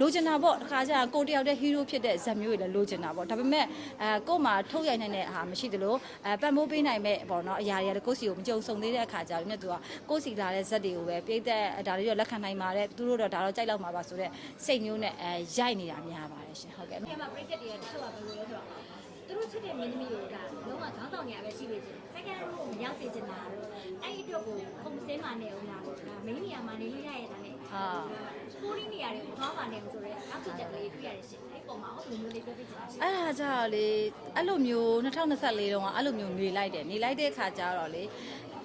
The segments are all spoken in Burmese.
လိုချင်တာပေါ့တစ်ခါကျရင်ကိုတယောက်တည်းဟီးရိုးဖြစ်တဲ့ဇာတ်မျိုးတွေလည်းလိုချင်တာပေါ့ဒါပေမဲ့အဲကို့မှာထုတ်ရိုက်နိုင်တဲ့ဟာမရှိသလိုအဲပတ်မိုးပေးနိုင်မဲ့ပေါ့နော်အရာတွေကလည်းကိုယ့်စီကိုမကြုံဆုံသေးတဲ့အခါကျတော့မြတ်သူကကိုယ့်စီလာတဲ့ဇာတ်တွေကိုပဲပြိသက်ဒါတွေတော့လက်ခံနိုင်ပါတယ်သူတို့တော့ဒါတော့ကြိုက်လောက်မှာပါဆိုတော့စိတ်မျိုးနဲ့အဲရိုက်နေတာများပါတယ်ရှင်ဟုတ်ကဲ့ဒီမှာပရိသတ်တွေကတချို့ကဘယ်လိုလဲဆိုတော့သူတို့ချစ်တဲ့မင်းသမီးတွေကလုံးဝခေါင်းဆောင်နေရပဲရှိနေတယ်။ second row ကိုမရောက်စေချင်တာတော့အဲ့ဒီအတွက်ကိုခုံစင်းမှနေအောင်လားပေါ့။ဒါ main နေရာမှာနေလို့ရရတာ နဲ့ဟာ sporting နေရာတွေကိုခေါင်းမှနေအောင်ဆိုတော့အောက်ချက်ကလေးတွေ့ရတဲ့ရှင့်။အဲ့ပုံမှာဘယ်လိုမျိုးလေးပြောပြချင်တာရှင့်အဲ့ဒါကြတော့လေအဲ့လိုမျိုး2024တုန်းကအဲ့လိုမျိုးနေလိုက်တယ်နေလိုက်တဲ့ခါကျတော့လေ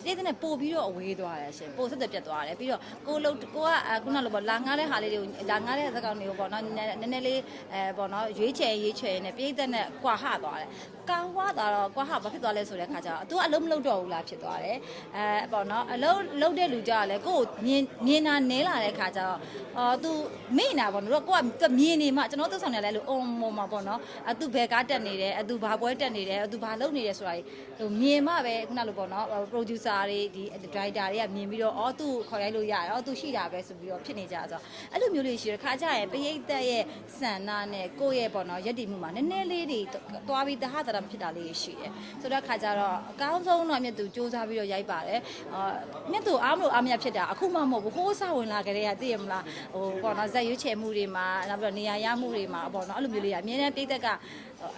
ဒီတဲ့နဲ့ပို့ပြီးတော့အဝေးသွားတယ်ရှင်ပို့ဆက်သက်ပြတ်သွားတယ်ပြီးတော့ကိုလုံးကိုကအခုနလိုပေါ့လာငားတဲ့ဟာလေးတွေကိုလာငားတဲ့စကားတွေကိုပေါ့နော်နည်းနည်းနည်းလေးအဲပေါ့နော်ရွေးချယ်ရွေးချယ်နဲ့ပြိသက်နဲ့ကွာဟသွားတယ်ကောင်းွားသွားတော့ကွာဟဘာဖြစ်သွားလဲဆိုတဲ့ခါကျတော့ तू ကအလုံးမလုံးတော့ဘူးလားဖြစ်သွားတယ်အဲပေါ့နော်အလုံးလုံးတဲ့လူကြတော့လေကိုကိုမြင်မြင်တာနဲလာတဲ့ခါကျတော့အော် तू မိနေတာပေါ့နော်ကိုကမြင်နေမှကျွန်တော်တို့ဆောင်နေလဲလို့အုံမောမှာပေါ့နော်အ तू ဘယ်ကားတက်နေတယ်အ तू ဘာပွဲတက်နေတယ်အ तू ဘာလုပ်နေတယ်ဆိုတာဟိုမြင်မှပဲခုနလိုပေါ့နော် producer တွေဒီ director တွေကမြင်ပြီးတော့အော် तू ခေါ်ရိုက်လို့ရတယ်အော် तू ရှိတာပဲဆိုပြီးတော့ဖြစ်နေကြဆိုတော့အဲ့လိုမျိုးလေးရှိရခါကြရင်ပရိသတ်ရဲ့စံနာနဲ့ကိုယ့်ရဲ့ပေါ့နော်ယက်တီမှုမှာနည်းနည်းလေးတွေသွားပြီးတဟတာဖြစ်တာလေးရှိတယ်ဆိုတော့ခါကြတော့အကောင်းဆုံးတော့မြတ်သူစူးစမ်းပြီးတော့ရိုက်ပါတယ်အာမြတ်သူအားမလို့အားမရဖြစ်တာအခုမှမဟုတ်ဘူးဟိုးစဝင်လာကြတဲ့ကသိရမလားဟိုပေါ့နော်ဇက်ရွေးချယ်မှုတွေမှာနောက်ပြီးတော့နေရာရမှုတွေမှာပေါ့နော်အဲ့လိုမျိုးလေးကအမြဲတမ်းပြိသက်က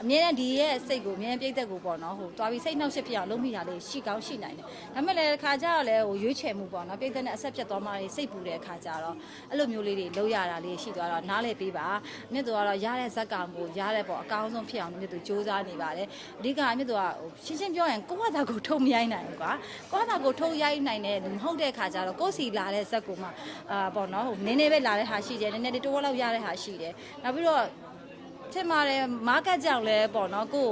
အမြဲတမ်းဒီရဲ့စိတ်ကိုအမြဲတမ်းပြိသက်ကိုပေါ့နော်ဟိုသွားပြီးစိတ်နှောက်ရှက်ဖြစ်အောင်လုပ်မိတာလေးရှိကောင်းရှိနိုင်တယ်ဒါပေမဲ့လည်းခါကြတော့လေဟိုရွေးချယ်မှုပေါ့နော်ပြိသက်နဲ့အဆက်ပြတ်သွားမှလေးစိတ်ပူတဲ့ခါကြတော့အဲ့လိုမျိုးလေးတွေလုပ်ရတာလေးရှိသွားတော့နားလည်ပေးပါမြတ်သူကတော့ရတဲ့ဇက်ကောင်ကိုရတဲ့ပေါ့အကောင်းဆုံးဖြစ်အောင်မြတ်သူစူးစမ်းနေပါတယ်အဓိကမြတ်သူကဟိုရှင်းရှင်းပြောရင်ကိုယ့်ဘာသာကိုထုံမရိုက်နိုင်ဘူးကွာကိုယ့်ဘာသာကိုထုံရိုက်နိုင်တဲ့လူမဟုတ်တဲ့ခါကြတော့ကိုယ့်စီလာတဲ့ဇက်ကိုမှအာပေါ့နော်ဟိုနည်းနည်းပဲလာတဲ့ဟာရှိတယ်နည်းနည်းလေးတိုးလောက်ရတဲ့ဟာရှိတယ်နောက်ပြီးတော့ထင်ပါတယ်မားကတ်ကြောင့်လဲပေါ့နော်ကိုကို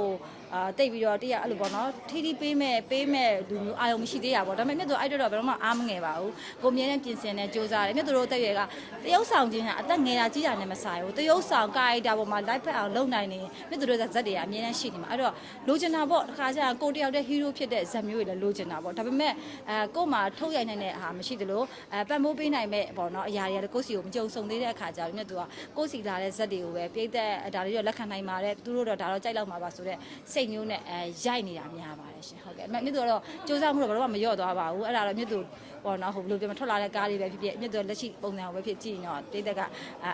အာတိတ်ပြီးတော့တရားအဲ့လိုပေါ့နော်ထီထီပေးမဲ့ပေးမဲ့လူမျိုးအာရုံမရှိသေးရပါဘောဒါပေမဲ့မြတ်သူအဲ့တော့တော့ဘယ်တော့မှအားမငယ်ပါဘူးကိုမြဲတဲ့ပြင်ဆင်နဲ့စူးစမ်းတယ်မြတ်သူတို့တက်ရွယ်ကတရုပ်ဆောင်ခြင်းကအသက်ငယ်တာကြီးတာနဲ့မဆိုင်ဘူးတရုပ်ဆောင်ကာရိုက်တာပေါ်မှာ live ဖက်အောင်လုပ်နိုင်နေမြတ်သူတို့ကဇက်တွေကအမြဲတမ်းရှိနေမှာအဲ့တော့လိုချင်တာပေါ့တစ်ခါကျရင်ကိုတယောက်တည်းဟီးရိုးဖြစ်တဲ့ဇက်မျိုးတွေလည်းလိုချင်တာပေါ့ဒါပေမဲ့အဲကို့မှာထုတ်ရိုက်နိုင်တဲ့ဟာမရှိသလိုအဲပတ်မိုးပေးနိုင်မဲ့ပေါ့နော်အရာတွေကလည်းကိုယ့်စီကိုမကြုံဆုံသေးတဲ့အခါကျတော့မြတ်သူကကိုယ့်စီလာတဲ့ဇက်တွေကိုပဲပြိသက်ဒါတွေတော့လက်ခံနိုင်ပါတယ်သူတို့တော့ဒါတော့ကြိုက်လောက်မှာပါဆိုတော့စိတ်မျိုးနဲ့အဲရိုက်နေတာများပါတယ်ရှင်ဟုတ်ကဲ့မြတ်သူကတော့စူးစမ်းမှုတော့ဘယ်တော့မှမလျော့သွားပါဘူးအဲ့ဒါတော့မြတ်သူပေါ့နော်ဟိုဘယ်လိုပြောမထွက်လာတဲ့ကားတွေပဲဖြစ်ဖြစ်မြတ်သူလက်ရှိပုံစံကိုပဲဖြစ်ကြည့်ရင်တော့ပြိသက်ကအဲ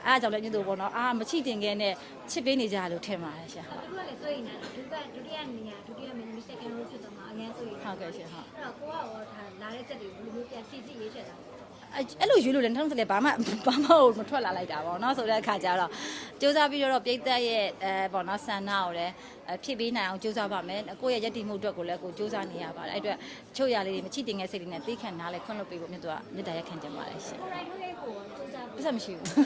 အားကြောင့်လည်းမြတ်သူပေါ့နော်အာမချိတင်ခဲနဲ့ချစ်ပေးနေကြလို့ထင်ပါတယ်ရှင်ဟုတ်။သူကလည်းစိုးရိမ်နေတာဒုတိယဒုတိယနေရာဒုတိယမင်းသမီး second row ဖြစ်တော့မှအငန်းစိုးရိမ်ဟုတ်ကဲ့ရှင်ဟုတ်အဲ့တော့ကိုကရောဒါလာတဲ့ချက်တွေကိုဘယ်လိုမျိုးပြန်ဖြည့်ဖြည့်ရေးချက်တာလဲ အဲ့အဲ့လိုရွေးလို့လည်း2020လည်းဘာမှဘာမှမထွက်လာလိုက်တာပေါ့နော်ဆိုတဲ့အခါကျတော့စူးစမ်းပြီးတော့ပြိသက်ရဲ့အဲပေါ့နော်ဆန္ဒကိုလည်းအဖြစ်ပေးနိုင်အောင်စူးစမ်းပါမယ်ကိုယ့်ရဲ့ယက်တီမှုအတွက်ကိုလည်းကိုစူးစမ်းနေရပါတယ်အဲ့အတွက်ချို့ရလေးတွေမချိတင်တဲ့စိတ်တွေနဲ့သိခံနားလဲခွင့်လို့ပေးဖို့မြတ်သူကမြတ်တာရက်ခံကြပါတယ်ရှင်ကိုယ်တိုင်ထုတ်လေးကိုစူးစမ်းပြဿနာမရှိဘူးကို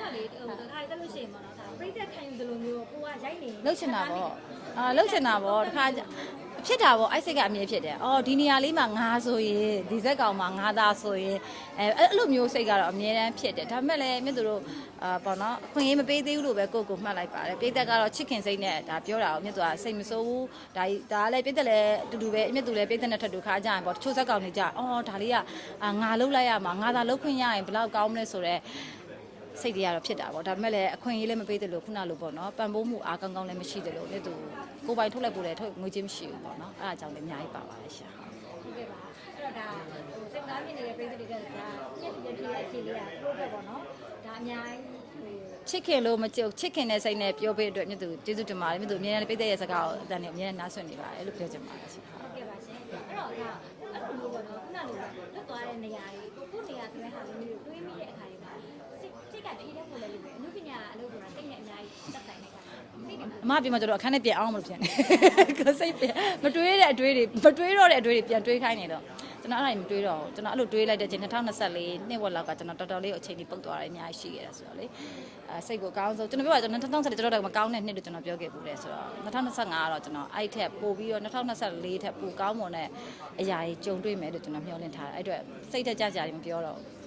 ကလေဟိုတခါတက်လို့ရှိရင်ပေါ့နော်ဒါပြိတက်ခံယူတယ်လို့မျိုးကိုကရိုက်နေလှုပ်ချင်တာပေါ့အာလှုပ်ချင်တာပေါ့တခါ ဖြစ်တာပေါ့အဲ့စိတ်ကအမြဲဖြစ်တယ်။အော်ဒီနေရာလေးမှာငါဆိုရင်ဒီဇက်ကောင်မှာငါသားဆိုရင်အဲအဲ့လိုမျိုးစိတ်ကတော့အမြဲတမ်းဖြစ်တယ်။ဒါပေမဲ့လည်းမြတ်သူတို့အာပေါ့နော်အခွင့်အရေးမပေးသေးဘူးလို့ပဲကိုယ့်ကိုမှတ်လိုက်ပါတယ်။ပိတ်သက်ကတော့ချစ်ခင်စိတ်နဲ့ဒါပြောတာကိုမြတ်သူကစိတ်မစိုးဘူး။ဒါဒါလည်းပိတ်သက်လည်းအတူတူပဲမြတ်သူလည်းပိတ်သက်နဲ့ထပ်တူခါကြရင်ပေါ့တချို့ဇက်ကောင်တွေကြအော်ဒါလေးကအာငါလှုပ်လိုက်ရမှာငါသာလှုပ်ခွင့်ရရင်ဘယ်လောက်ကောင်းမလဲဆိုတော့စိတ်တွေကတော့ဖြစ်တာပေါ့ဒါပေမဲ့လည်းအခွင့်အရေးလည်းမပေးသလိုခုနလိုပေါ့နော်ပံ့ပိုးမှုအားကောင်းကောင်းလည်းမရှိသလိုမြတ်သူ ကိုယ်ပိုင်ထုတ်လိုက်ဖို့လည်းထုတ်ငွေချင်းမရှိဘူးပေါ့နော်အဲ့ဒါကြောင့်လည်းအများကြီးပါပါတယ်ရှာဟုတ်ဟုတ်ကဲ့ပါအဲ့တော့ဒါဟိုစိတ်သားမြင့်နေတဲ့ပြိတက်တွေကဒါပြည့်ပြည့်ပြည့်အခြေလေးကပရိုတက်ပေါ့နော်ဒါအများကြီးဟိုချစ်ခင်လို့မကြုတ်ချစ်ခင်တဲ့စိတ်နဲ့ပြောပေးအတွက်မြတ်သူကျေးဇူးတင်ပါတယ်မြတ်သူအများနဲ့ပိတ်တဲ့ရဲ့စကားကိုအတန်နဲ့အများနဲ့နားဆွင့်နေပါတယ်လို့ပြောချင်ပါတယ်ရှာဟုတ်ကဲ့ပါရှင်အဲ့တော့ဒါအဲ့လိုမျိုးပေါ့နော်ခုနလိုလွတ်သွားတဲ့နေရာတွေကိုကိုနေရာဆိုတဲ့ဟာလေးမျိုးတွေးမိတဲ့အခါတွေမှာစိတ်စိတ်ကဖြည့်တဲ့ပုံလေးတွေအမှုပညာအလုပ်ဆိုတာစိတ်နဲ့အများကြီးသက်ဆိုင်တဲ့အခါစိတ်နဲ့ အမပြောမှကျတော့အခန်းထဲပြန်အောင်မလို့ပြန်နေကိုစိတ်ပြန်မတွေးတဲ့အတွေးတွေမတွေးတော့တဲ့အတွေးတွေပြန်တွေးခိုင်းနေတော့ကျွန်တော်အဲ့ဒါမတွေးတော့ဘူးကျွန်တော်အဲ့လိုတွေးလိုက်တဲ့ချိန်2024နှစ်ဝက်လောက်ကကျွန်တော်တော်တော်လေးအချိန်ကြီးပုတ်သွားတယ်အများကြီးရှိခဲ့တယ်ဆိုတော့လေအဲစိတ်ကိုအကောင်းဆုံးကျွန်တော်ပြောတာကျွန်တော်2024ကျွန်တော်တော့မကောင်းတဲ့နှစ်လို့ကျွန်တော်ပြောခဲ့ဘူးလေဆိုတော့2025ကတော့ကျွန်တော်အဲ့ထက်ပိုပြီးတော့2024ထက်ပိုကောင်းမွန်တဲ့အရာကြီးကြုံတွေ့မယ်လို့ကျွန်တော်မျှော်လင့်ထားတယ်အဲ့အတွက်စိတ်တက်ကြကြတယ်မပြောတော့ဘူး